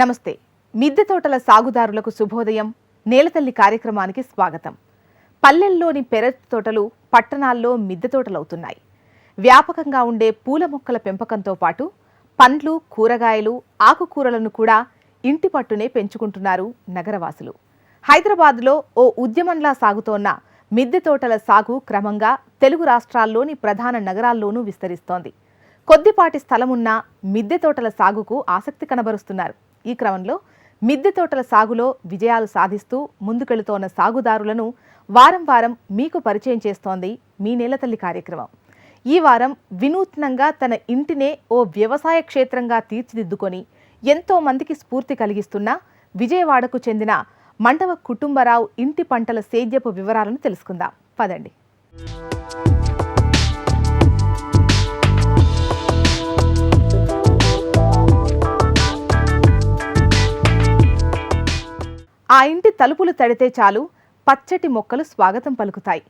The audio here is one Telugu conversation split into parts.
నమస్తే. మిద్దె తోటల సాగుదారులకు శుభోదయం. నేలతల్లి కార్యక్రమానికి స్వాగతం. పల్లెల్లోని పెరటి తోటలు పట్టణాల్లో మిద్దె తోటలవుతున్నాయి. వ్యాపకంగా ఉండే పూల మొక్కల పెంపకంతో పాటు పండ్లు కూరగాయలు ఆకుకూరలను కూడా ఇంటి పట్టునే పెంచుకుంటున్నారు నగరవాసులు. హైదరాబాద్లో ఓ ఉద్యమంలా సాగుతోన్న మిద్దె తోటల సాగు క్రమంగా తెలుగు రాష్ట్రాల్లోని ప్రధాన నగరాల్లోనూ విస్తరిస్తోంది. కొద్దిపాటి స్థలమున్న మిద్దె తోటల సాగుకు ఆసక్తి కనబరుస్తున్నారు. ఈ క్రమంలో మిద్దె తోటల సాగులో విజయాలు సాధిస్తూ ముందుకెళుతోన్న సాగుదారులను వారం వారం మీకు పరిచయం చేస్తోంది మీ నేలతల్లి కార్యక్రమం. ఈ వారం వినూత్నంగా తన ఇంటినే ఓ వ్యవసాయ క్షేత్రంగా తీర్చిదిద్దుకొని ఎంతో మందికి స్ఫూర్తి కలిగిస్తున్న విజయవాడకు చెందిన మండవ కుటుంబరావు ఇంటి పంటల సేద్యపు వివరాలను తెలుసుకుందాం. పదండి. ఆ ఇంటి తలుపులు తడితే చాలు పచ్చటి మొక్కలు స్వాగతం పలుకుతాయి.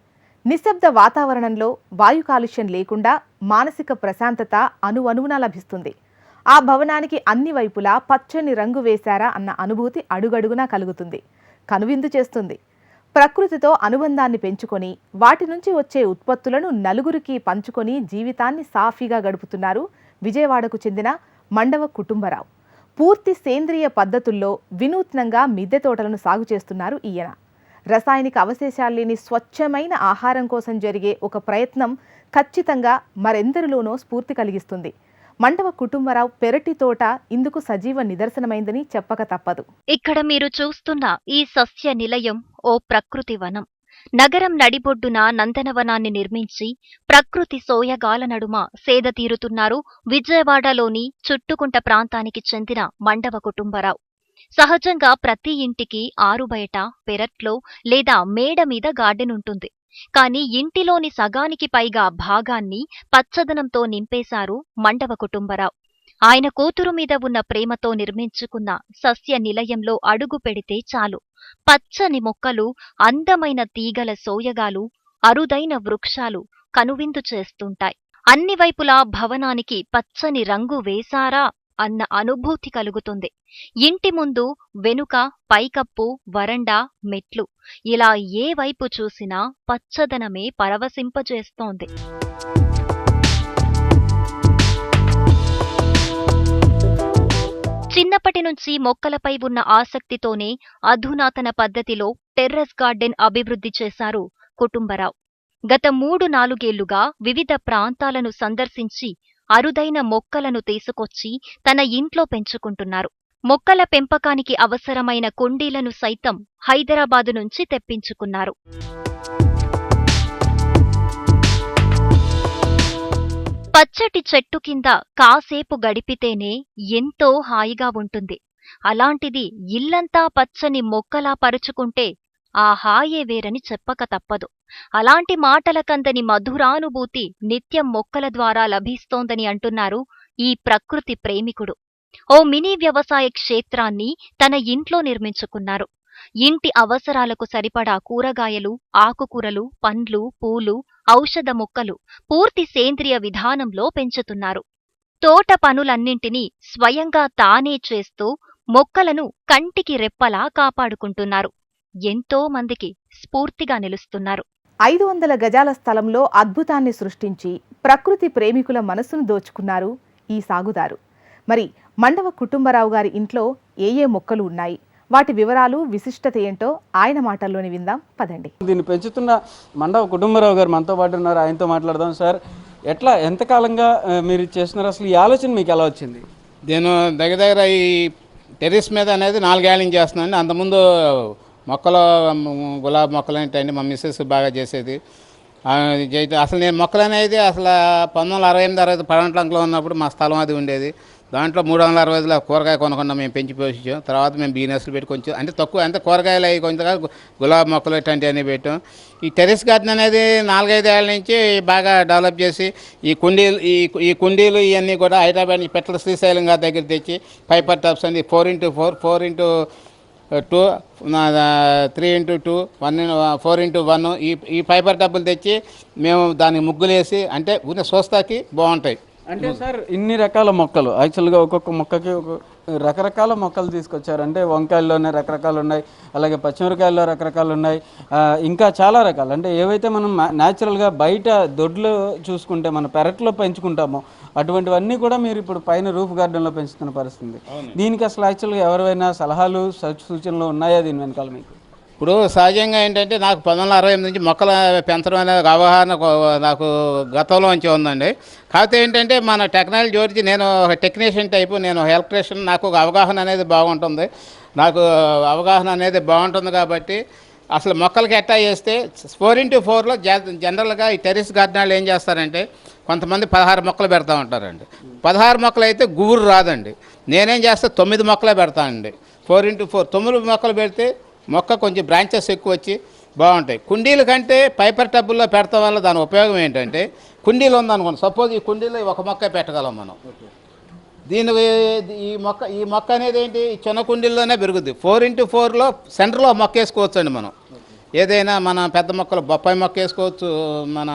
నిశ్శబ్ద వాతావరణంలో వాయు కాలుష్యం లేకుండా మానసిక ప్రశాంతత అనువనువున లభిస్తుంది. ఆ భవనానికి అన్ని వైపులా పచ్చని రంగు వేశారా అన్న అనుభూతి అడుగడుగునా కలుగుతుంది. కనువిందు చేస్తుంది. ప్రకృతితో అనుబంధాన్ని పెంచుకొని వాటి నుంచి వచ్చే ఉత్పత్తులను నలుగురికి పంచుకొని జీవితాన్ని సాఫీగా గడుపుతున్నారు విజయవాడకు చెందిన మండవ కుటుంబరావు. పూర్తి సేంద్రియ పద్ధతుల్లో వినూత్నంగా మిద్దె తోటలను సాగు చేస్తున్నారు ఈయన. రసాయనిక అవశేషాలు లేని స్వచ్ఛమైన ఆహారం కోసం జరిగే ఒక ప్రయత్నం ఖచ్చితంగా మరెందరిలోనో స్ఫూర్తి కలిగిస్తుంది. మండవ కుటుంబరావు పెరటి తోట ఇందుకు సజీవ నిదర్శనమైందని చెప్పక తప్పదు. ఇక్కడ మీరు చూస్తున్న ఈ సస్య నిలయం ఓ ప్రకృతి వనం. నగరం నడిబొడ్డున నందనవనాన్ని నిర్మించి ప్రకృతి సోయగాల నడుమ సేద తీరుతున్నారు విజయవాడలోని చుట్టుకుంట ప్రాంతానికి చెందిన మండవ కుటుంబరావు. సహజంగా ప్రతి ఇంటికి ఆరుబయట పెరట్లో లేదా మేడ మీద గార్డెన్ ఉంటుంది. కాని ఇంటిలోని సగానికి పైగా భాగాన్ని పచ్చదనంతో నింపేశారు మండవ కుటుంబరావు. ఆయన కూతురు మీద ఉన్న ప్రేమతో నిర్మించుకున్న సస్య నిలయంలో అడుగు పెడితే చాలు. పచ్చని మొక్కలు అందమైన తీగల సోయగాలు అరుదైన వృక్షాలు కనువిందు చేస్తుంటాయి. అన్ని వైపులా భవనానికి పచ్చని రంగు వేశారా అన్న అనుభూతి కలుగుతుంది. ఇంటి ముందు వెనుక పైకప్పు వరండా మెట్లు. ఇలా ఏ వైపు చూసినా పచ్చదనమే పరవశింపజేస్తోంది. చిన్నప్పటి నుంచి మొక్కలపై ఉన్న ఆసక్తితోనే అధునాతన పద్ధతిలో టెర్రస్ గార్డెన్ అభివృద్ధి చేశారు కుటుంబరావు. గత మూడు నాలుగేళ్ళుగా వివిధ ప్రాంతాలను సందర్శించి అరుదైన మొక్కలను తీసుకొచ్చి తన ఇంట్లో పెంచుకుంటున్నారు. మొక్కల పెంపకానికి అవసరమైన కుండీలను సైతం హైదరాబాదు నుంచి తెప్పించుకున్నారు. పచ్చటి చెట్టు కింద కాసేపు గడిపితేనే ఎంతో హాయిగా ఉంటుంది. అలాంటిది ఇల్లంతా పచ్చని మొక్కలా పరుచుకుంటే ఆ హాయే వేరని చెప్పక తప్పదు. అలాంటి మాటలకందని మధురానుభూతి నిత్యం మొక్కల ద్వారా లభిస్తోందని అంటున్నారు ఈ ప్రకృతి ప్రేమికుడు. ఓ మినీ వ్యవసాయ క్షేత్రాన్ని తన ఇంట్లో నిర్మించుకున్నారు. ఇంటి అవసరాలకు సరిపడా కూరగాయలు ఆకుకూరలు పండ్లు పూలు ఔషధ మొక్కలు పూర్తి సేంద్రియ విధానంలో పెంచుతున్నారు. తోట పనులన్నింటినీ స్వయంగా తానే చేస్తూ మొక్కలను కంటికి రెప్పలా కాపాడుకుంటున్నారు. ఎంతో మందికి స్ఫూర్తిగా నిలుస్తున్నారు. ఐదు వందల గజాల స్థలంలో అద్భుతాన్ని సృష్టించి ప్రకృతి ప్రేమికుల మనసును దోచుకున్నారు ఈ సాగుదారు. మరి మండవ కుటుంబరావు గారి ఇంట్లో ఏ ఏ మొక్కలు ఉన్నాయి? వాటి వివరాలు విశిష్టత ఏంటో ఆయన మాటల్లోనే విందాం. పదండి. దీన్ని పెంచుతున్న మండవ కుటుంబరావు గారు మనతో పాటు ఉన్నారు. ఆయనతో మాట్లాడదాం సార్. ఎట్లా ఎంతకాలంగా మీరు చేస్తున్నారు? అసలు ఈ ఆలోచన మీకు ఎలా వచ్చింది? నేను దగ్గర దగ్గర ఈ టెర్రస్ మీద అనేది నాలుగేళ్ళ నుంచి చేస్తున్నాను అంతకుముందు మొక్కలు గులాబీ మొక్కలు ఏంటంటే మా మిస్సెస్ బాగా చేసేది. అసలు నేను మొక్కలు అనేది అసలు పంతొమ్మిది వందల అరవై ఎనిమిది అరవై పర్ణట్లంకలో ఉన్నప్పుడు మా స్థలం అది ఉండేది. దాంట్లో మూడు వందల అరవై ఐదులో కూరగాయ కొనకుండా మేము పెంచి పోషించాం. తర్వాత మేము బిజినెస్లు పెట్టి కొంచెం అంటే తక్కువ అంటే కూరగాయలు అవి కొంచెం గులాబీ మొక్కలు ఇట్లాంటివన్నీ పెట్టాం. ఈ టెరెస్ గార్డెన్ అనేది నాలుగైదు ఏళ్ళ నుంచి బాగా డెవలప్ చేసి ఈ కుండీలు ఈ ఈ కుండీలు ఇవన్నీ కూడా హైదరాబాద్ నుంచి పెట్టల శ్రీశైలం గారి దగ్గర తెచ్చి పైపర్ టబ్స్ అని four into four four into two three into two one four into one ఈ ఈ ఫైబర్ డబ్బులు తెచ్చి మేము దానికి ముగ్గులేసి అంటే ఉన్న చూస్తాకి బాగుంటాయి. అంటే సార్ ఇన్ని రకాల మొక్కలు యాక్చువల్గా ఒక్కొక్క మొక్కకి ఒక రకరకాల మొక్కలు తీసుకొచ్చారు. అంటే వంకాయల్లోనే రకరకాలు ఉన్నాయి అలాగే పచ్చిమిరకాయల్లో రకరకాలు ఉన్నాయి ఇంకా చాలా రకాలు. అంటే ఏవైతే మనం న్యాచురల్గా బయట దొడ్లు చూసుకుంటే మన పెరట్లో పెంచుకుంటామో అటువంటివన్నీ కూడా మీరు ఇప్పుడు పైన రూఫ్ గార్డెన్లో పెంచుతున్న పరిస్థితి దీనికి అసలు యాక్చువల్గా ఎవరైనా సలహాలు సూచ- సూచనలు ఉన్నాయా దీని వెనకాల మీకు? ఇప్పుడు సహజంగా ఏంటంటే నాకు పంతొమ్మిది వందల అరవై ఎనిమిది నుంచి మొక్కలు పెంచడం అనేది ఒక అవగాహన నాకు గతంలో నుంచి ఉందండి. కాకపోతే ఏంటంటే మన టెక్నాలజీ వచ్చి నేను ఒక టెక్నీషియన్ టైపు నేను ఎలక్ట్రీషియన్ నాకు ఒక అవగాహన అనేది బాగుంటుంది. నాకు అవగాహన అనేది బాగుంటుంది కాబట్టి అసలు మొక్కలకి ఎట్టా చేస్తే ఫోర్ ఇంటూ ఫోర్లో జనరల్గా ఈ టెరిస్ గార్డెన్ వాళ్ళు ఏం చేస్తారంటే కొంతమంది పదహారు మొక్కలు పెడతా ఉంటారండి. పదహారు మొక్కలు అయితే గుబురు రాదండి. నేనేం చేస్తే తొమ్మిది మొక్కలే పెడతానండి. ఫోర్ ఇంటూ ఫోర్ తొమ్మిది మొక్కలు పెడితే మొక్క కొంచెం బ్రాంచెస్ ఎక్కువ వచ్చి బాగుంటాయి. కుండీల కంటే పైపర్ టబ్బుల్లో పెడతాం వల్ల దాని ఉపయోగం ఏంటంటే కుండీలు ఉందనుకోండి సపోజ్ ఈ కుండీలో ఒక మొక్క పెట్టగలం మనం. దీని ఈ మొక్క ఈ మొక్క అనేది ఏంటి? చిన్న కుండీల్లోనే పెరుగుద్ది. ఫోర్ ఇంటూ ఫోర్లో సెంటర్లో మొక్క వేసుకోవచ్చు అండి మనం. ఏదైనా మన పెద్ద మొక్కలు బొప్పాయి మొక్క వేసుకోవచ్చు మన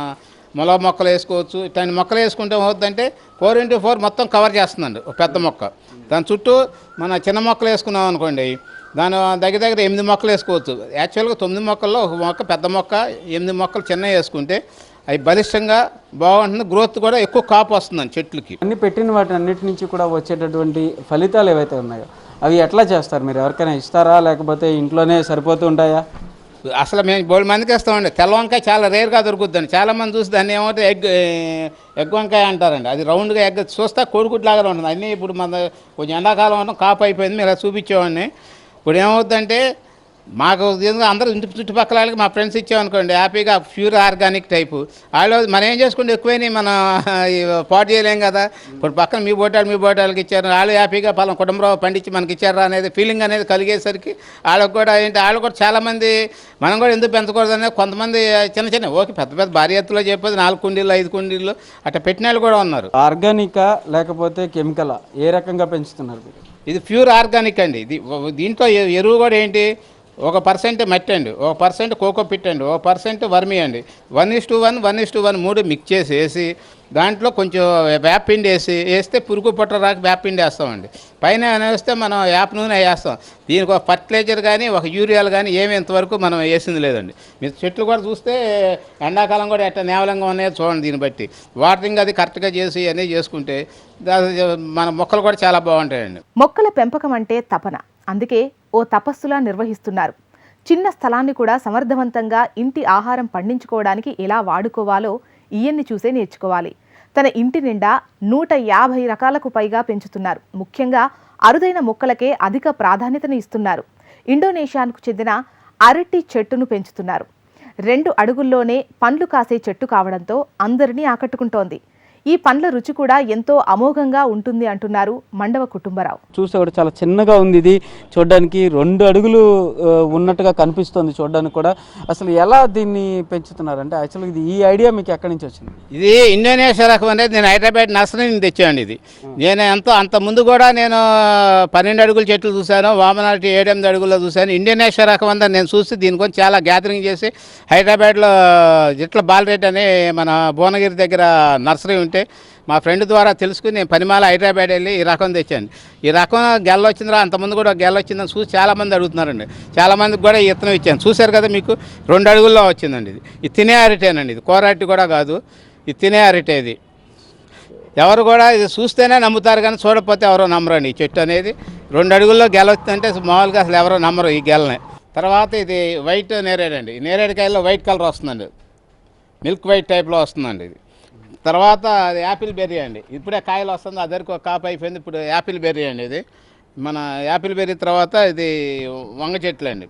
ముల మొక్కలు వేసుకోవచ్చు ఇట్లాంటి మొక్కలు వేసుకుంటే అవుతుందంటే ఫోర్ ఇంటూ ఫోర్ మొత్తం కవర్ చేస్తుందండి ఒక పెద్ద మొక్క. దాని చుట్టూ మన చిన్న మొక్కలు వేసుకున్నాం అనుకోండి దాని దగ్గర దగ్గర ఎనిమిది మొక్కలు వేసుకోవచ్చు. యాక్చువల్గా తొమ్మిది మొక్కల్లో ఒక మొక్క పెద్ద మొక్క ఎనిమిది మొక్కలు చిన్నవి వేసుకుంటే అవి బలిష్టంగా బాగుంటుంది. గ్రోత్ కూడా ఎక్కువ కాపు వస్తుందండి చెట్లకి. అన్ని పెట్టిన వాటి అన్నిటి నుంచి కూడా వచ్చేటటువంటి ఫలితాలు ఏవైతే ఉన్నాయో అవి ఎట్లా చేస్తారు? మీరు ఎవరికైనా ఇస్తారా? లేకపోతే ఇంట్లోనే సరిపోతూ ఉంటాయా? అసలు మేము బోల్ మందికి ఇస్తామండి. తెల్ల వంకాయ చాలా రేర్గా దొరుకుద్దండి చాలా మంది చూసి దాన్ని ఏమంటే ఎగ్ ఎగ్ వంకాయ అంటారండి. అది రౌండ్గా ఎగ్ చూస్తే కోడిగుడ్డు లాగా ఉంటుంది. అన్నీ ఇప్పుడు మన కొంచెం ఎండాకాలం కాపు అయిపోయింది. మీరు చూపించేవాడిని. ఇప్పుడు ఏమవుతుందంటే మాకు అందరూ ఇంటి చుట్టుపక్కల వాళ్ళకి మా ఫ్రెండ్స్ ఇచ్చామనుకోండి హ్యాపీగా ప్యూర్ ఆర్గానిక్ టైపు. వాళ్ళు మనం ఏం చేసుకుంటే ఎక్కువైనా మనం ఈ పాటు చేయలేం కదా. ఇప్పుడు పక్కన మీ బోటాలు మీ బోటాలకి ఇచ్చారు వాళ్ళు హ్యాపీగా పలానా కుటుంబరావు పండించి మనకి ఇచ్చారా అనేది ఫీలింగ్ అనేది కలిగేసరికి వాళ్ళకి కూడా ఏంటి వాళ్ళు కూడా చాలామంది మనం కూడా ఎందుకు పెంచకూడదు అనేది కొంతమంది చిన్న చిన్న ఓకే పెద్ద పెద్ద భారీ ఎత్తులో చెప్పేది నాలుగు కుండీలు ఐదు కుండీలు అట్లా పెట్టిన వాళ్ళు కూడా ఉన్నారు. ఆర్గానికా లేకపోతే కెమికలా? ఏ రకంగా పెంచుతున్నారు మీరు? ఇది ప్యూర్ ఆర్గానిక్ అండి. ఇది దీంట్లో ఎరువు కూడా ఏంటి? ఒక పర్సెంట్ మట్టి అండి. ఒక పర్సెంట్ కోకో పిట్ అండి. ఒక పర్సెంట్ వర్మి అండి. One is to one one is to one మూడు మిక్స్ చేసి వేసి దాంట్లో కొంచెం వేపిండి వేసి వేస్తే పురుగు పుట్ట రాక వేపిండి వేస్తామండి. పైన వేస్తే మనం యాప్ నూనె వేస్తాం. దీనికి ఒక ఫర్టిలైజర్ కానీ ఒక యూరియాలు కానీ ఏమి ఇంతవరకు మనం వేసింది లేదండి. మీరు చెట్లు కూడా చూస్తే ఎండాకాలం కూడా ఎట్లా నేవలంగా ఉన్నాయో చూడండి దీన్ని బట్టి. వాటరింగ్ అది కరెక్ట్గా చేసి అన్నీ చేసుకుంటే మన మొక్కలు కూడా చాలా బాగుంటాయండి. మొక్కల పెంపకం అంటే తపన. అందుకే ఓ తపస్సులా నిర్వహిస్తున్నారు. చిన్న స్థలాన్ని కూడా సమర్థవంతంగా ఇంటి ఆహారం పండించుకోవడానికి ఎలా వాడుకోవాలో ఈయన్ని చూసే నేర్చుకోవాలి. తన ఇంటి నిండా నూట యాభై రకాలకు పైగా పెంచుతున్నారు. ముఖ్యంగా అరుదైన మొక్కలకే అధిక ప్రాధాన్యతను ఇస్తున్నారు. ఇండోనేషియాకు చెందిన అరటి చెట్టును పెంచుతున్నారు. రెండు అడుగుల్లోనే పండ్లు కాసే చెట్టు కావడంతో అందరినీ ఆకట్టుకుంటోంది. ఈ పండ్ల రుచి కూడా ఎంతో అమోఘంగా ఉంటుంది అంటున్నారు మండవ కుటుంబరావు. చూస్తే కూడా చాలా చిన్నగా ఉంది ఇది. చూడడానికి రెండు అడుగులు ఉన్నట్టుగా కనిపిస్తుంది చూడడానికి కూడా. అసలు ఎలా దీన్ని పెంచుతున్నారు అంటే యాక్చువల్గా ఇది ఈ ఐడియా మీకు ఎక్కడి నుంచి వచ్చింది? ఇది ఇండోనేషియా రకం అనేది నేను హైదరాబాద్ నర్సరీ నుంచి తెచ్చాను ఇది. నేను ఎంతో అంత ముందు కూడా నేను పన్నెండు అడుగుల చెట్లు చూశాను వామనాటి ఏడెనిమిది అడుగుల్లో చూశాను. ఇండోనేషియా రకం అంతా నేను చూసి దీని గురించి చాలా గ్యాదరింగ్ చేసి హైదరాబాద్లో జిట్ల బాలరెడ్డి అని మన భువనగిరి దగ్గర నర్సరీ ఉంటే మా ఫ్రెండ్ ద్వారా తెలుసుకుని నేను పనిమాల హైదరాబాద్ వెళ్ళి ఈ రకం తెచ్చాను. ఈ రకం గెల్ల వచ్చిందిరా అంతమంది కూడా గెల్ల వచ్చిందని చూసి చాలామంది అడుగుతున్నారండి. చాలామందికి కూడా ఈ ఇత్తనం ఇచ్చాను. చూశారు కదా మీకు? రెండు అడుగుల్లో వచ్చిందండి ఇది. ఇది తినే అరిటేనండి ఇది. కూర అరటి కూడా కాదు. ఇది తినే అరిటే ఇది. ఎవరు కూడా ఇది చూస్తేనే నమ్ముతారు కానీ చూడకపోతే ఎవరో నమ్మరండి. ఈ చెట్టు అనేది రెండు అడుగుల్లో గెల వచ్చిందంటే మామూలుగా అసలు ఎవరో నమ్మరు ఈ గెలని. తర్వాత ఇది వైట్ నేరేడండి. నేరేడుకాయల్లో వైట్ కలర్ వస్తుందండి. మిల్క్ వైట్ టైప్లో వస్తుందండి ఇది. తర్వాత అది యాపిల్ బెర్రీ అండి. ఇప్పుడే కాయలు వస్తుంది అదరికి ఒక కాపు అయిపోయింది ఇప్పుడు యాపిల్ బెర్రీ అండి ఇది. మన యాపిల్ బెర్రీ తర్వాత ఇది వంగ చెట్లు అండి.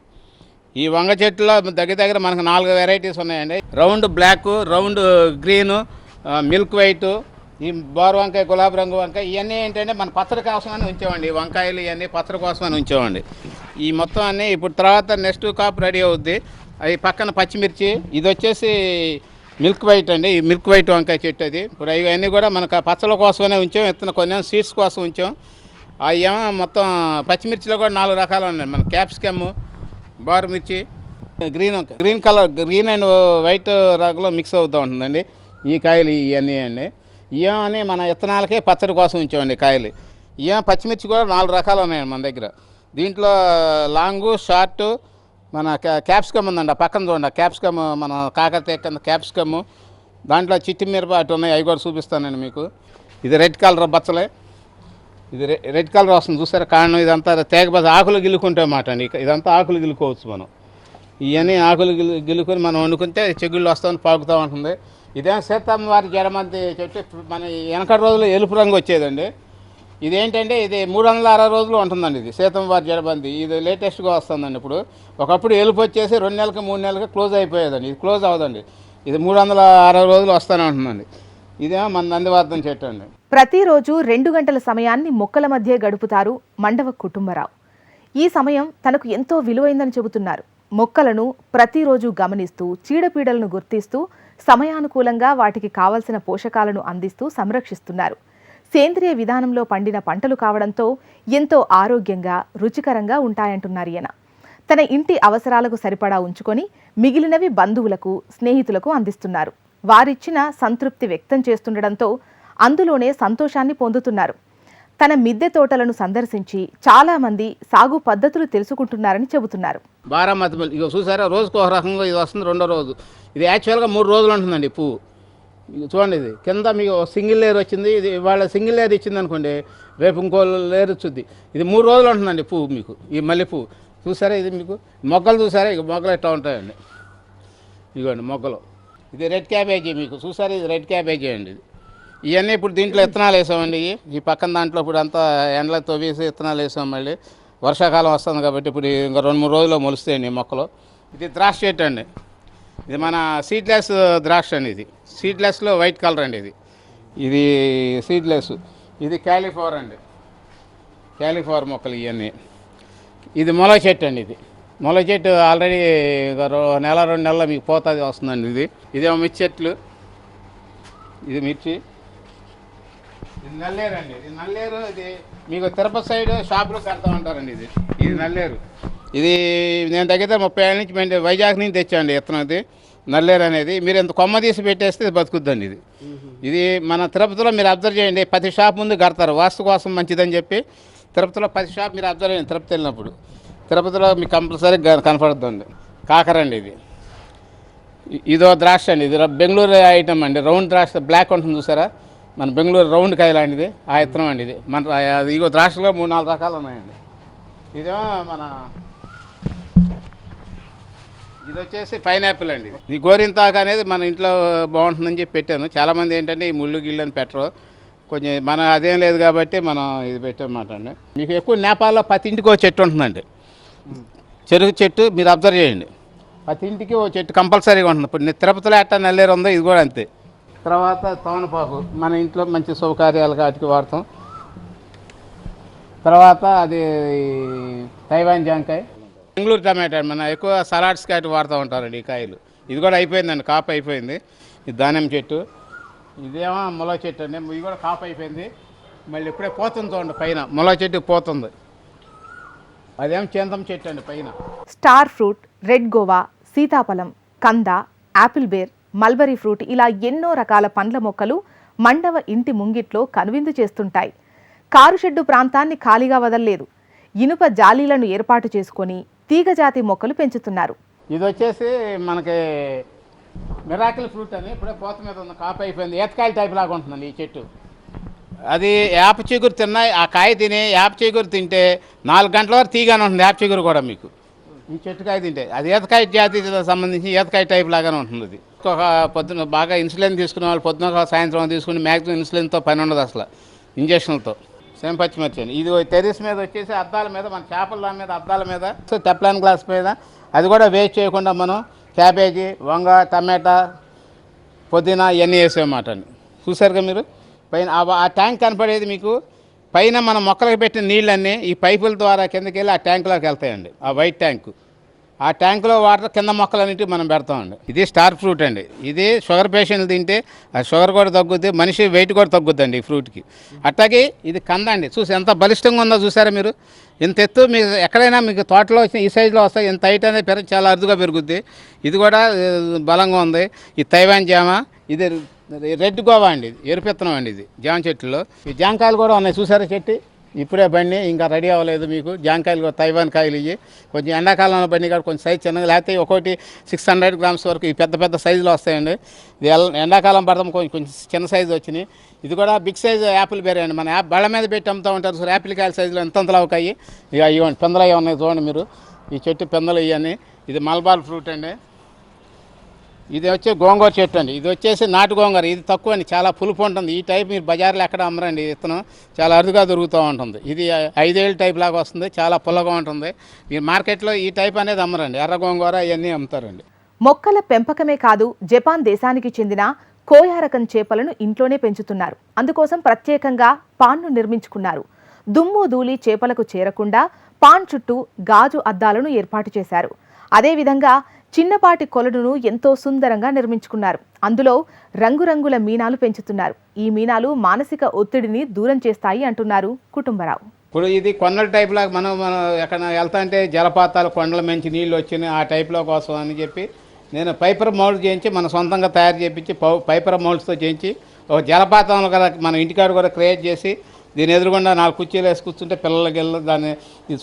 ఈ వంగ చెట్టులో దగ్గర దగ్గర మనకు నాలుగు వెరైటీస్ ఉన్నాయండి. Round black round green milk white ఈ బోర్ వంకాయ గులాబీ రంగు వంకాయ ఇవన్నీ ఏంటంటే మన పచ్చడి కోసమని ఉంచామండి వంకాయలు ఇవన్నీ పచ్చడి కోసమని ఉంచామండి ఈ మొత్తం అన్నీ ఇప్పుడు తర్వాత నెక్స్ట్ కాపు రెడీ అవుద్ది. అవి పక్కన పచ్చిమిర్చి ఇది వచ్చేసి మిల్క్ వైట్ అండి. ఈ మిల్క్ వైట్ వంకాయ చెట్టు అది. ఇప్పుడు ఇవన్నీ కూడా మనకు పచ్చల కోసమే కోసమనే ఉంచాం. ఇతను కొన్ని సీడ్స్ కోసం ఉంచాం. అవి ఏమో మొత్తం పచ్చిమిర్చిలో కూడా నాలుగు రకాలు ఉన్నాయి. మన క్యాప్సికమ్ బారు మిర్చి గ్రీన్ వంకాయ. Green colour green and white రంగులో మిక్స్ అవుతూ ఉంటుందండి. ఈ కాయలు ఇవన్నీ అండి. ఇయ్యం అని మన విత్తనాలకే పచ్చడి కోసం ఉంచామండి కాయలు. ఇయ్యం పచ్చిమిర్చి కూడా నాలుగు రకాలు ఉన్నాయండి మన దగ్గర. దీంట్లో లాంగు షార్ట్ మన క్యా- క్యాప్సికమ్ ఉందండి పక్కన చూడండి క్యాప్సికమ్ మన కాకరకాయ కింద క్యాప్సికమ్ దాంట్లో చిట్టి మిరప అటు ఉన్నాయి అవి కూడా చూపిస్తానండి మీకు. ఇది రెడ్ కలర్ బచ్చలే. ఇది రె- రెడ్ కలర్ వస్తుంది చూసారా? కారణం ఇదంతా తేగ బచ్చ ఆకులు గిల్లుకుంటే మాట అండి. ఇదంతా ఆకులు గిల్లుకోవచ్చు మనం. ఇవన్నీ ఆకులు గిల్లు గిల్లుకొని మనం వండుకుంటే చెగుళ్ళు వస్తామని పాకుతూ ఉంటుంది. ఇదేం సీతమ్మ వారి జడమంతి చెట్టు మన వెనకటి రోజుల్లో ఎలుపు రంగు వచ్చేదండి. ఇదేంటంటే ఇది మూడు వందల అరవై రోజులు ఉంటుందండి ఇది. సీతమ్మ వారి ఇది లేటెస్ట్గా వస్తుందండి ఇప్పుడు. ఒకప్పుడు ఎలుపు వచ్చేసి రెండు నెలలకి మూడు నెలలకి క్లోజ్ అయిపోయేదండి. ఇది క్లోజ్ అవదండి ఇది మూడు వందల అరవై రోజులు వస్తూనే ఉంటుందండి. ఇదేమో మన నందివర్ధన చెట్టు అండి. ప్రతిరోజు రెండు గంటల సమయాన్ని మొక్కల మధ్య గడుపుతారు మండవ కుటుంబరావు. ఈ సమయం తనకు ఎంతో విలువైందని చెబుతున్నారు. మొక్కలను ప్రతిరోజు గమనిస్తూ చీడపీడలను గుర్తిస్తూ సమయానుకూలంగా వాటికి కావలసిన పోషకాలను అందిస్తూ సంరక్షిస్తున్నారు. సేంద్రియ విధానంలో పండిన పంటలు కావడంతో ఎంతో ఆరోగ్యంగా రుచికరంగా ఉంటాయంటున్నారు ఈయన. తన ఇంటి అవసరాలకు సరిపడా ఉంచుకొని మిగిలినవి బంధువులకు స్నేహితులకు అందిస్తున్నారు. వారిచ్చిన సంతృప్తి వ్యక్తం చేస్తుండడంతో అందులోనే సంతోషాన్ని పొందుతున్నారు. తన మిద్దె తోటలను సందర్శించి చాలా మంది సాగు పద్ధతులు తెలుసుకుంటున్నారని చెబుతున్నారు. బారామతి మల్లి ఇక చూసారా? రోజుకు ఒక రకంగా ఇది వస్తుంది రెండో రోజు. ఇది యాక్చువల్గా మూడు రోజులు ఉంటుందండి పువ్వు. చూడండి ఇది. కింద మీకు సింగిల్ లేయర్ వచ్చింది. ఇది వాళ్ళ సింగిల్ లేయర్ ఇచ్చింది అనుకోండి రేపు ఇంకో లేయర్ వచ్చింది ఇది మూడు రోజులు ఉంటుందండి పువ్వు మీకు ఈ మల్లె పువ్వు. చూసారా ఇది మీకు? మొగ్గలు చూసారా? ఇక మొగ్గలు ఎట్లా ఉంటాయండి? ఇదిగోండి మొగ్గలు ఇది రెడ్ క్యాబేజీ మీకు. చూసారా? ఇది రెడ్ క్యాబేజీ అండి ఇది. ఇవన్నీ ఇప్పుడు దీంట్లో విత్తనాలు వేసామండి. ఇవి. ఈ పక్కన దాంట్లో ఇప్పుడు అంతా ఎండలతో వేసి విత్తనాలు వేసాం మళ్ళీ. వర్షాకాలం వస్తుంది కాబట్టి ఇప్పుడు ఇంకా రెండు మూడు రోజుల్లో మొలుస్తాయండి ఈ మొక్కలు. ఇది ద్రాక్ష చెట్టు అండి. ఇది మన సీడ్లెస్ ద్రాక్ష అండి ఇది. సీడ్లెస్లో వైట్ కలర్ అండి ఇది. ఇది సీడ్లెస్. ఇది క్యాలిఫోర్ అండి. క్యాలిఫోర్ మొక్కలు ఇవన్నీ. ఇది మొల చెట్టు అండి ఇది. మొల చెట్టు ఆల్రెడీ రో- నెల రెండు నెలల మీకు పోతుంది వస్తుందండి ఇది. ఇదేమో మిర్చి చెట్లు. ఇది మిర్చి. ఇది నల్లేరు అండి. ఇది నల్లేరు ఇది మీకు తిరుపతి సైడ్ షాపులో కడతా ఉంటారండి ఇది. ఇది నల్లేరు. ఇది నేను తగ్గితే ముప్పై ఏళ్ళ నుంచి మేము వైజాగ్ నుంచి తెచ్చాండి ఇత్తనం ఇది నల్లేరు అనేది. మీరు ఇంత కొమ్మ తీసి పెట్టేస్తే ఇది బతుకుద్దండి ఇది. ఇది మన తిరుపతిలో మీరు అబ్జర్వ్ చేయండి. ప్రతి షాప్ ముందు కడతారు. వాస్తు కోసం మంచిదని చెప్పి తిరుపతిలో ప్రతి షాప్ మీరు అబ్జర్వ్ చేయండి తిరుపతి వెళ్ళినప్పుడు. తిరుపతిలో మీకు కంపల్సరీ కనపడుతుంది. కాకరండి ఇది. ఇదో ద్రాక్ష అండి. ఇది బెంగళూరు ఐటమ్ అండి. రౌండ్ ద్రాక్ష బ్లాక్ ఉంటుంది చూసారా? మన బెంగళూరు రౌండ్ కాయ లాంటిది. ఆ ఇత్తనం అండి ఇది. మన అది ఇగో ద్రాక్షలో మూడు నాలుగు రకాలు ఉన్నాయండి. ఇదేమో మన ఇది వచ్చేసి పైనాపిల్ అండి. ఇది గోరింతాకు అనేది మన ఇంట్లో బాగుంటుందని చెప్పి పెట్టాను. చాలామంది ఏంటంటే ఈ ముళ్ళు గిళ్ళు అని పెట్టరు. కొంచెం మన అదేం లేదు కాబట్టి మనం ఇది పెట్టామన్నమాట అండి. మీకు ఎక్కువ నేపాల్లో ప్రతి ఇంటికి ఒక చెట్టు ఉంటుందండి. చెరుకు చెట్టు మీరు అబ్జర్వ్ చేయండి. ప్రతి ఇంటికి ఓ చెట్టు కంపల్సరీగా ఉంటుంది. ఇప్పుడు తిరుపతిలో ఎట్టా నల్లేరు ఉందో ఇది కూడా అంతే. తర్వాత తోనపాకు మన ఇంట్లో మంచి శుభకార్యాలు వాటికి వాడతాం. తర్వాత అది తైవాన్ జాంకాయ. బెంగళూరు టమాటా మన ఎక్కువ సలాడ్స్ కాటి వాడుతూ ఉంటారండి ఈ కాయలు. ఇది కూడా అయిపోయిందండి కాపు అయిపోయింది. ఇది దానిమ్మ చెట్టు. ఇదేమో ముల చెట్టు అండి ఇది కూడా కాపు అయిపోయింది. మళ్ళీ ఇప్పుడే పోతుంది చూడండి పైన ముల చెట్టు పోతుంది. అదేం చింతం చెట్టు అండి పైన. స్టార్ ఫ్రూట్ రెడ్ గోవా సీతాఫలం కంద యాపిల్ బేర్ మల్బరీ ఫ్రూట్ ఇలా ఎన్నో రకాల పండ్ల మొక్కలు మండవ ఇంటి ముంగిట్లో కనువిందు చేస్తుంటాయి. కారు షెడ్డు ప్రాంతాన్ని ఖాళీగా వదల్లేదు. ఇనుప జాలీలను ఏర్పాటు చేసుకొని తీగజాతి మొక్కలు పెంచుతున్నారు. ఇది వచ్చేసి మనకి మిరాకిల్ ఫ్రూట్ అని ఇప్పుడే పోత మీద ఉన్న కాపు అయిపోయింది. ఏతకాయల టైప్ లాగా ఉంటుందండి ఈ చెట్టు. అది యాప చిగురు తిన్నా ఆ కాయ తిని యాప చిగురు తింటే నాలుగు గంటల వరకు తీగానే ఉంటుంది యాప చిగురు కూడా మీకు. ఈ చెట్టు కాయ తింటే. అది ఏతకాయ జాతికి సంబంధించి ఏతకాయ టైప్ లాగానే ఉంటుంది అది. ఒక పొద్దున బాగా ఇన్సులిన్ తీసుకునే వాళ్ళు పొద్దున సాయంత్రం తీసుకుని మ్యాక్సిమం ఇన్సులిన్తో పని ఉండదు అసలు ఇంజక్షన్లతో. సేమ్ పచ్చిమిర్చి అండి ఇది టెరిస్ మీద వచ్చేసి అద్దాల మీద మన చేపల మీద అద్దాల మీద సో టెప్లాన్ గ్లాస్ మీద. అది కూడా వేస్ట్ చేయకుండా మనం క్యాబేజీ వంగ టమాటా పుదీనా ఇవన్నీ వేసేమాట అండి చూసారుగా మీరు? పైన ఆ- ట్యాంక్ కనపడేది మీకు? పైన మన మొక్కలకు పెట్టిన నీళ్ళన్నీ ఈ పైపుల ద్వారా కిందకి వెళ్ళి ఆ ట్యాంకులోకి వెళ్తాయండి. ఆ వైట్ ట్యాంకు. ఆ ట్యాంకులో వాటర్ కింద మొక్కలన్నిటి మనం పెడతామండి. ఇది స్టార్ ఫ్రూట్ అండి. ఇది షుగర్ పేషెంట్లు తింటే ఆ షుగర్ కూడా తగ్గుద్ది మనిషి వెయిట్ కూడా తగ్గుద్దండి ఈ ఫ్రూట్కి. అట్లాగే ఇది కంద అండి. చూసి ఎంత బలిష్టంగా ఉందో చూసారా మీరు? ఇంత ఎత్తు మీకు ఎక్కడైనా మీకు తోటలో వచ్చిన ఈ సైజులో వస్తాయి ఇంత హైట్ అనేది పెరగ చాలా అరుదుగా పెరుగుద్ది. ఇది కూడా బలంగా ఉంది. ఈ తైవాన్ జామ ఇది రెడ్ గోవా అండి. ఇది ఎరుపెత్తనం అండి ఇది జామ చెట్టులో. ఈ జామకాయలు కూడా ఉన్నాయి. చూసారా చెట్టు? ఇప్పుడే బండి ఇంకా రెడీ అవ్వలేదు మీకు. జాంకాయలు కూడా తైవాన్ కాయలు ఇవి కొంచెం ఎండాకాలంలో బండి కాదు కొంచెం సైజ్ చిన్నగా లేకపోతే ఒకటి సిక్స్ హండ్రెడ్ గ్రామ్స్ వరకు ఈ పెద్ద పెద్ద సైజులో వస్తాయండి. ఇది ఎల్- ఎండాకాలం పడతాం కొంచెం కొంచెం చిన్న సైజు వచ్చినాయి. ఇది కూడా బిగ్ సైజ్ యాపిల్ బేరే అండి. మన యాప్ బళ్ళ మీద పెట్టి అమ్ముతూ ఉంటారు సార్ యాపిల్ కాయల సైజులో ఎంతంతలా అవుతాయి. ఇక ఇవ్వండి పెందలు అవి ఉన్నాయి చూడండి మీరు. ఈ చెట్టు పెందలు ఇవన్నీ ఇది మల్బార్ ఫ్రూట్ అండి. ఇది వచ్చి గోంగూర చెట్టు అండి. ఇది వచ్చేసి నాటు గోంగూర. ఇది తక్కువ అండి. చాలా పులుపు ఉంటుంది. ఈ టైప్ మీరు బజార్లో ఎక్కడ అమ్మరండి విత్తనం. చాలా అరుదుగా దొరుకుతూ ఉంటుంది. ఇది ఐదేళ్ళు టైప్ లాగా వస్తుంది. చాలా పుల్లగా ఉంటుంది. మీరు మార్కెట్లో ఈ టైప్ అనేది అమ్మరండి. ఎర్ర గోంగూర ఇవన్నీ అమ్ముతారండి. మొక్కల పెంపకమే కాదు జపాన్ దేశానికి చెందిన కోయా రకం చేపలను ఇంట్లోనే పెంచుతున్నారు. అందుకోసం ప్రత్యేకంగా పాన్ను నిర్మించుకున్నారు. దుమ్ము ధూళి చేపలకు చేరకుండా పాన్ చుట్టూ గాజు అద్దాలను ఏర్పాటు చేశారు. అదేవిధంగా చిన్నపాటి కొలడును ఎంతో సుందరంగా నిర్మించుకున్నారు. అందులో రంగురంగుల మీనాలు పెంచుతున్నారు. ఈ మీనాలు మానసిక ఒత్తిడిని దూరం చేస్తాయి అంటున్నారు కుటుంబరావు. ఇప్పుడు ఇది కొండల టైప్ లాగా మనం మనం ఎక్కడ వెళ్తా అంటే జలపాతాలు కొండల మంచి నీళ్ళు వచ్చినాయి ఆ టైప్లో కోసం అని చెప్పి నేను పైపర్ మౌల్డ్ చేయించి మన సొంతంగా తయారు చేయించి పైపర్ మౌల్డ్స్తో చేయించి ఒక జలపాతం కదా మన ఇంటికాడ కూడా క్రియేట్ చేసి దీని ఎదురుగుండా నాలుగు కుర్చీలు వేసి కూర్చుంటే పిల్లలకి వెళ్ళి దాన్ని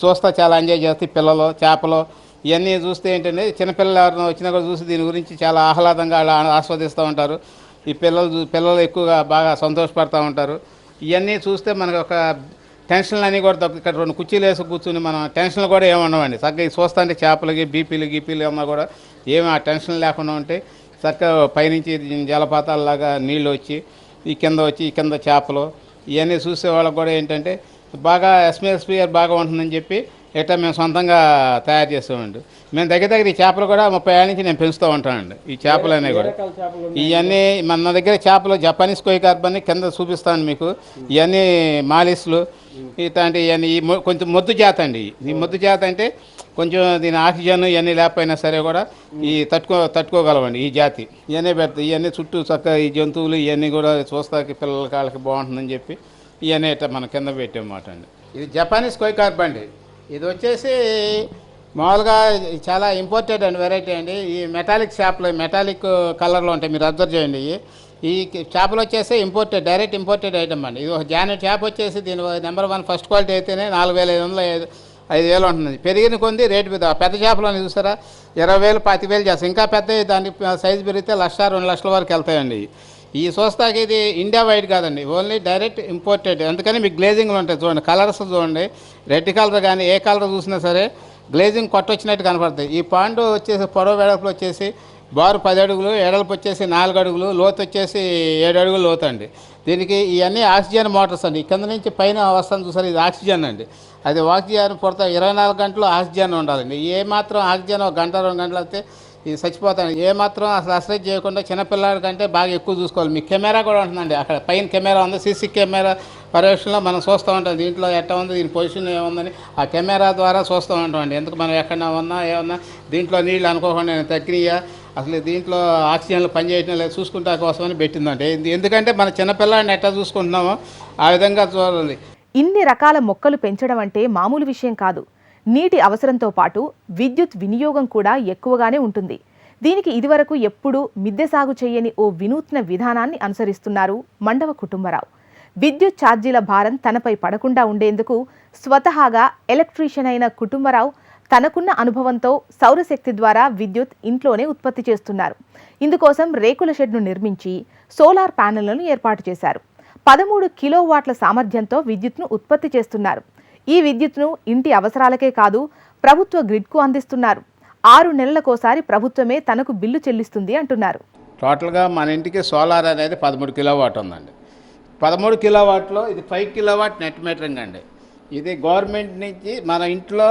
చూస్తా చాలా ఎంజాయ్ చేస్తే పిల్లలు చేపలు ఇవన్నీ చూస్తే ఏంటంటే చిన్నపిల్లలు ఎవరైనా వచ్చినా కూడా చూసి దీని గురించి చాలా ఆహ్లాదంగా ఆస్వాదిస్తూ ఉంటారు. ఈ పిల్లలు చూ- పిల్లలు ఎక్కువగా బాగా సంతోషపడుతూ ఉంటారు. ఇవన్నీ చూస్తే మనకు ఒక టెన్షన్లు అన్నీ కూడా ఇక్కడ రెండు కుర్చీలు వేసి కూర్చుని మనం టెన్షన్లు కూడా ఏమి చక్కగా చూస్తా చూస్తుంటే చేపలకి బీపీలు గీపీలు ఏమన్నా కూడా ఏమి ఆ టెన్షన్ లేకుండా ఉంటే చక్కగా పైనుంచి జలపాతాలలాగా నీళ్ళు వచ్చి ఈ కింద వచ్చి ఈ కింద చేపలు ఇవన్నీ చూసే వాళ్ళకి కూడా ఏంటంటే బాగా ఎస్మిఎస్పిఆర్ బాగా ఉంటుందని చెప్పి ఇట్లా మేము సొంతంగా తయారు చేస్తామండి. మేము దగ్గర దగ్గర ఈ చేపలు కూడా ముప్పై ఏళ్ళ నుంచి నేను పెంచుతూ ఉంటానండి. ఈ చేపలు అనేవి కూడా ఇవన్నీ మన దగ్గర చేపలు జపానీస్ కోయి కార్బన్ కింద చూపిస్తాను మీకు. ఇవన్నీ మాలిస్లు ఇట్లాంటి ఇవన్నీ ఈ కొంచెం మొద్దు జాత అండి. ఈ మొద్దు జాత అంటే కొంచెం దీని ఆక్సిజన్ ఇవన్నీ లేకపోయినా సరే కూడా ఈ తట్టుకో తట్టుకోగలవండి ఈ జాతి. ఇవన్నీ పెడతాయి ఇవన్నీ చుట్టూ చక్కగా ఈ జంతువులు ఇవన్నీ కూడా చూస్తాకి పిల్లల కాళ్ళకి బాగుంటుందని చెప్పి ఇవన్నీ మన కింద పెట్టామాట అండి. ఇది జపానీస్ కోయి కార్బ్ అండి. ఇది వచ్చేసి మామూలుగా చాలా ఇంపార్టెంట్ అండ్ వెరైటీ అండి. ఈ మెటాలిక్ చేపలు మెటాలిక్ కలర్లో ఉంటాయి మీరు అబ్జర్వ్ చేయండి. ఈ చేపలు వచ్చేసి ఇంపోర్టెడ్ డైరెక్ట్ ఇంపోర్టెడ్ ఐటమ్ అండి. ఇది ఒక జానెట్ చేప వచ్చేసి దీని నెంబర్ వన్ ఫస్ట్ క్వాలిటీ అయితేనే నాలుగు వేల ఐదు వందల ఐదు ఐదు వేలు ఉంటుంది పెరిగిన కొంది రేటు పెద్ద పెద్ద చేపలు చూసారా? ఇరవై వేలు పాతి వేలు చేస్తాయి ఇంకా పెద్ద దాని సైజు పెరిగితే లక్ష రెండు లక్షల వరకు వెళ్తాయండి. ఈ సోస్తాకి ఇది ఇండియా వైడ్ కాదండి. Only direct imported. అందుకని మీకు గ్లేజింగ్లు ఉంటాయి చూడండి. కలర్స్ చూడండి. రెడ్ కలర్ కానీ ఏ కలర్ చూసినా సరే గ్లేజింగ్ కొట్టొచ్చినట్టు కనపడతాయి. ఈ పాండు వచ్చేసి పొడవ వెడల్పులు వచ్చేసి బారు పది అడుగులు ఎడల్పు వచ్చేసి నాలుగు అడుగులు లోతు వచ్చేసి ఏడు అడుగులు లోతు అండి. దీనికి ఇవన్నీ ఆక్సిజన్ మోటార్స్ అండి. కింద నుంచి పైన వస్తాను చూసారు? ఇది ఆక్సిజన్ అండి. అది ఆక్సిజన్ పుడతా ఇరవై నాలుగు గంటలు ఆక్సిజన్ ఉండాలండి. ఏ మాత్రం ఆక్సిజన్ ఒక గంట రెండు గంటలు అయితే ఇది చచ్చిపోతాను. ఏమాత్రం అసలు అసలు చేయకుండా చిన్నపిల్లాడి కంటే బాగా ఎక్కువ చూసుకోవాలి. మీ కెమెరా కూడా ఉంటుందండి. అక్కడ పైన కెమెరా ఉంది సీసీ కెమెరా పర్యవేక్షణలో మనం చూస్తూ ఉంటాం. దీంట్లో ఎట్లా ఉంది దీని పొజిషన్ ఏముందని ఆ కెమెరా ద్వారా చూస్తూ ఉంటామండి ఎందుకు మనం ఎక్కడ ఉన్నా ఏమన్నా దీంట్లో నీళ్ళు అనుకోకుండా నేను తగ్గినయా? అసలు దీంట్లో ఆక్సిజన్లు పనిచేయటం లేదు చూసుకుంటా కోసమని పెట్టిందంటే ఎందుకంటే మన చిన్నపిల్లని ఎట్లా చూసుకుంటున్నామో ఆ విధంగా చూడాలి. ఇన్ని రకాల మొక్కలు పెంచడం అంటే మామూలు విషయం కాదు. నీటి అవసరంతో పాటు విద్యుత్ వినియోగం కూడా ఎక్కువగానే ఉంటుంది. దీనికి ఇదివరకు ఎప్పుడూ మిద్దె సాగు చేయని ఓ వినూత్న విధానాన్ని అనుసరిస్తున్నారు మండవ కుటుంబరావు. విద్యుత్ ఛార్జీల భారం తనపై పడకుండా ఉండేందుకు స్వతహాగా ఎలక్ట్రీషియన్ అయిన కుటుంబరావు తనకున్న అనుభవంతో సౌరశక్తి ద్వారా విద్యుత్ ఇంట్లోనే ఉత్పత్తి చేస్తున్నారు. ఇందుకోసం రేకుల షెడ్ను నిర్మించి సోలార్ ప్యానెళ్ళను ఏర్పాటు చేశారు. పదమూడు కిలోవాట్ల సామర్థ్యంతో విద్యుత్ను ఉత్పత్తి చేస్తున్నారు. ఈ విద్యుత్ను ఇంటి అవసరాలకే కాదు ప్రభుత్వ గ్రిడ్కు అందిస్తున్నారు. ఆరు నెలలకోసారి ప్రభుత్వమే తనకు బిల్లు చెల్లిస్తుంది అంటున్నారు. టోటల్గా మన ఇంటికి సోలార్ అనేది పదమూడు కిలోవాట్ ఉందండి. పదమూడు కిలోవాట్లో ఇది ఫైవ్ కిలోవాట్ నెట్ మీటరింగ్ అండి. ఇది గవర్నమెంట్ నుంచి మన ఇంట్లో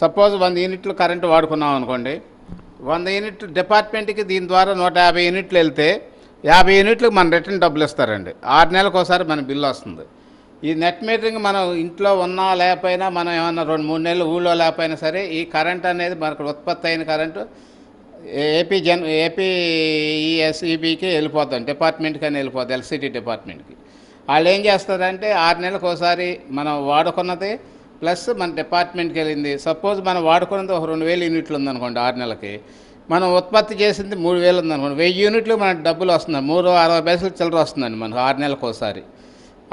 సపోజ్ వంద యూనిట్లు కరెంటు వాడుకున్నాం అనుకోండి వంద యూనిట్లు డిపార్ట్మెంట్కి దీని ద్వారా నూట యాభై యూనిట్లు వెళ్తే యాభై యూనిట్లకు మన రిటర్న్ డబ్బులు ఇస్తారండి. ఆరు నెలలకు ఒకసారి మన బిల్లు వస్తుంది. ఈ నెట్ మీటరింగ్ మనం ఇంట్లో ఉన్నా లేకపోయినా మనం ఏమన్నా రెండు మూడు నెలలు ఊళ్ళో లేకపోయినా సరే ఈ కరెంట్ అనేది మనకు ఉత్పత్తి అయిన కరెంటు ఏపీ జన్ ఏపీ ఈఎస్ఈబికి వెళ్ళిపోతాం డిపార్ట్మెంట్కి అని వెళ్ళిపోతుంది ఎలక్ట్రిసిటీ డిపార్ట్మెంట్కి వాళ్ళు ఏం చేస్తారంటే ఆరు నెలలకు ఒకసారి మనం వాడుకున్నది ప్లస్ మన డిపార్ట్మెంట్కి వెళ్ళింది. సపోజ్ మనం వాడుకున్నది ఒక రెండు వేలు యూనిట్లు ఉందనుకోండి ఆరు నెలలకి. మనం ఉత్పత్తి చేసింది మూడు వేలు ఉందనుకోండి. వెయ్యి యూనిట్లు మనకు డబ్బులు వస్తుంది మూడు అరవై పైసలు చిల్లర వస్తుందండి మనకు ఆరు నెలలకు ఒకసారి.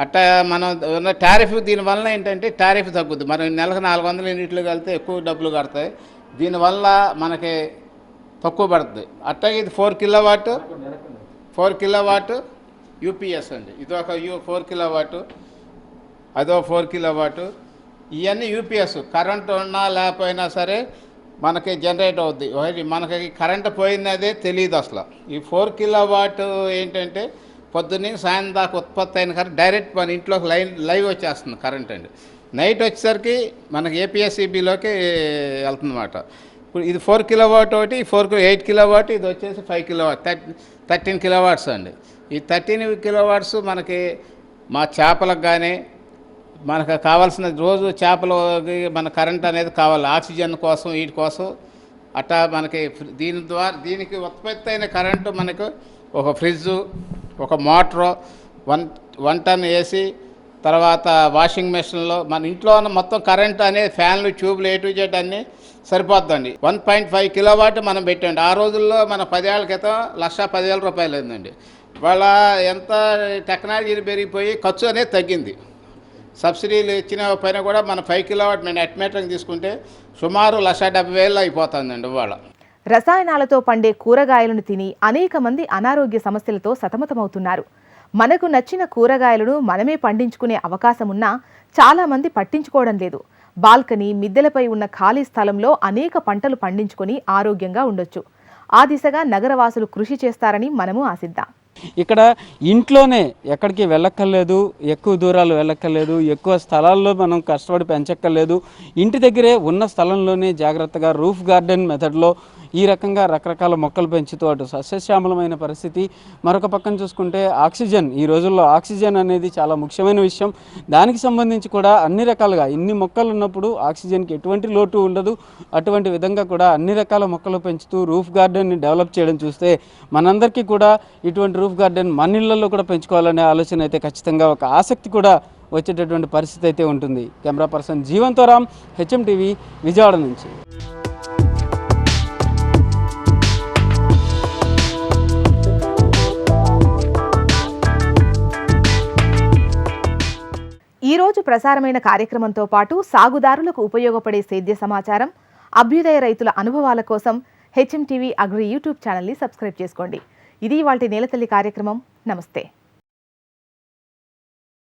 అట్టా మనం ఉన్న టారిఫ్ దీనివల్ల ఏంటంటే టారిఫ్ తగ్గుద్ది. మనం నెలకు నాలుగు వందల యూనిట్లు కలితే ఎక్కువ డబ్బులు కడతాయి. దీనివల్ల మనకి తక్కువ పడుతుంది అట్లాగే ఇది four kilo watt four kilo watt UPS అండి. ఇది ఒక యూ ఫోర్ కిలో వాట్ అదో ఫోర్ కిలో వాట్ ఇవన్నీ యూపీఎస్. కరెంట్ ఉన్నా లేకపోయినా సరే మనకి జనరేట్ అవుద్ది. మనకి కరెంట్ పోయినదే తెలియదు అసలు ఈ ఫోర్ కిలో వాట్ ఏంటంటే పొద్దున్నే సాయంత్రం దాకా ఉత్పత్తి అయిన కరెంట్ డైరెక్ట్ మన ఇంట్లోకి లైన్ లైవ్ వచ్చేస్తుంది కరెంట్ అండి. నైట్ వచ్చేసరికి మనకి ఏపీఎస్సిబిలోకి వెళ్తుందన్నమాట. ఇప్పుడు ఇది ఫోర్ కిలో వాట్ ఒకటి four kilo eight kilo watt ఇది వచ్చేసి five kilo watt thirteen kilo watts అండి. ఈ థర్టీన్ కిలో వాట్స్ మనకి మా చేపలకు కానీ మనకు కావాల్సిన రోజు చేపలు మన కరెంట్ అనేది కావాలి. ఆక్సిజన్ కోసం వీటి కోసం. అట్టా మనకి దీని ద్వారా దీనికి ఉత్పత్తి అయిన కరెంటు మనకు ఒక ఫ్రిడ్జ్ ఒక మోటారు వన్ వన్ టన్ వేసి తర్వాత వాషింగ్ మెషిన్లో మన ఇంట్లో ఉన్న మొత్తం కరెంట్ అనేది ఫ్యాన్లు ట్యూబ్లు ఏ టు జెడ్ అన్నీ సరిపోద్దండి. One point five kilo watt మనం పెట్టండి ఆ రోజుల్లో మన పదేళ్ళ క్రితం లక్ష పదివేల రూపాయలు అయిందండి. వాళ్ళ ఎంత టెక్నాలజీలు పెరిగిపోయి ఖర్చు అనేది తగ్గింది. సబ్సిడీలు ఇచ్చిన పైన కూడా మన ఫైవ్ కిలో వాట్ మేము నెట్ తీసుకుంటే సుమారు లక్ష డెబ్బై వేలు అయిపోతుందండి ఇవాళ. రసాయనాలతో పండే కూరగాయలను తిని అనేక మంది అనారోగ్య సమస్యలతో సతమతమవుతున్నారు. మనకు నచ్చిన కూరగాయలను మనమే పండించుకునే అవకాశం ఉన్నా పట్టించుకోవడం లేదు. బాల్కనీ మిద్దెలపై ఉన్న ఖాళీ స్థలంలో అనేక పంటలు పండించుకొని ఆరోగ్యంగా ఉండొచ్చు. ఆ దిశగా నగరవాసులు కృషి చేస్తారని మనము ఆశిద్దాం. ఇక్కడ ఇంట్లోనే ఎక్కడికి వెళ్ళక్కర్లేదు ఎక్కువ దూరాలు వెళ్ళక్కర్లేదు ఎక్కువ స్థలాల్లో మనం కష్టపడి పెంచక్కర్లేదు. ఇంటి దగ్గరే ఉన్న స్థలంలోనే జాగ్రత్తగా రూఫ్ గార్డెన్ మెథడ్లో ఈ రకంగా రకరకాల మొక్కలు పెంచుతూ అటు సస్యశ్యామలమైన పరిస్థితి. మరొక పక్కన చూసుకుంటే ఆక్సిజన్. ఈ రోజుల్లో ఆక్సిజన్ అనేది చాలా ముఖ్యమైన విషయం. దానికి సంబంధించి కూడా అన్ని రకాలుగా ఇన్ని మొక్కలు ఉన్నప్పుడు ఆక్సిజన్కి ఎటువంటి లోటు ఉండదు. అటువంటి విధంగా కూడా అన్ని రకాల మొక్కలు పెంచుతూ రూఫ్ గార్డెన్ని డెవలప్ చేయడం చూస్తే మనందరికీ కూడా ఇటువంటి రూఫ్ గార్డెన్ మన ఇళ్ళలో కూడా పెంచుకోవాలనే ఆలోచన అయితే ఖచ్చితంగా ఒక ఆసక్తి కూడా వచ్చేటటువంటి పరిస్థితి అయితే ఉంటుంది. కెమెరా పర్సన్ జీవంతో రామ్ హెచ్ఎం టీవీ విజయవాడ నుంచి. ఈరోజు ప్రసారమైన కార్యక్రమంతో పాటు సాగుదారులకు ఉపయోగపడే సేద్య సమాచారం అభ్యుదయ రైతుల అనుభవాల కోసం హెచ్ఎం టీవీ అగ్రి యూట్యూబ్ ఛానల్ని సబ్స్క్రైబ్ చేసుకోండి. ఇది వాటి నేలతల్లి కార్యక్రమం. నమస్తే.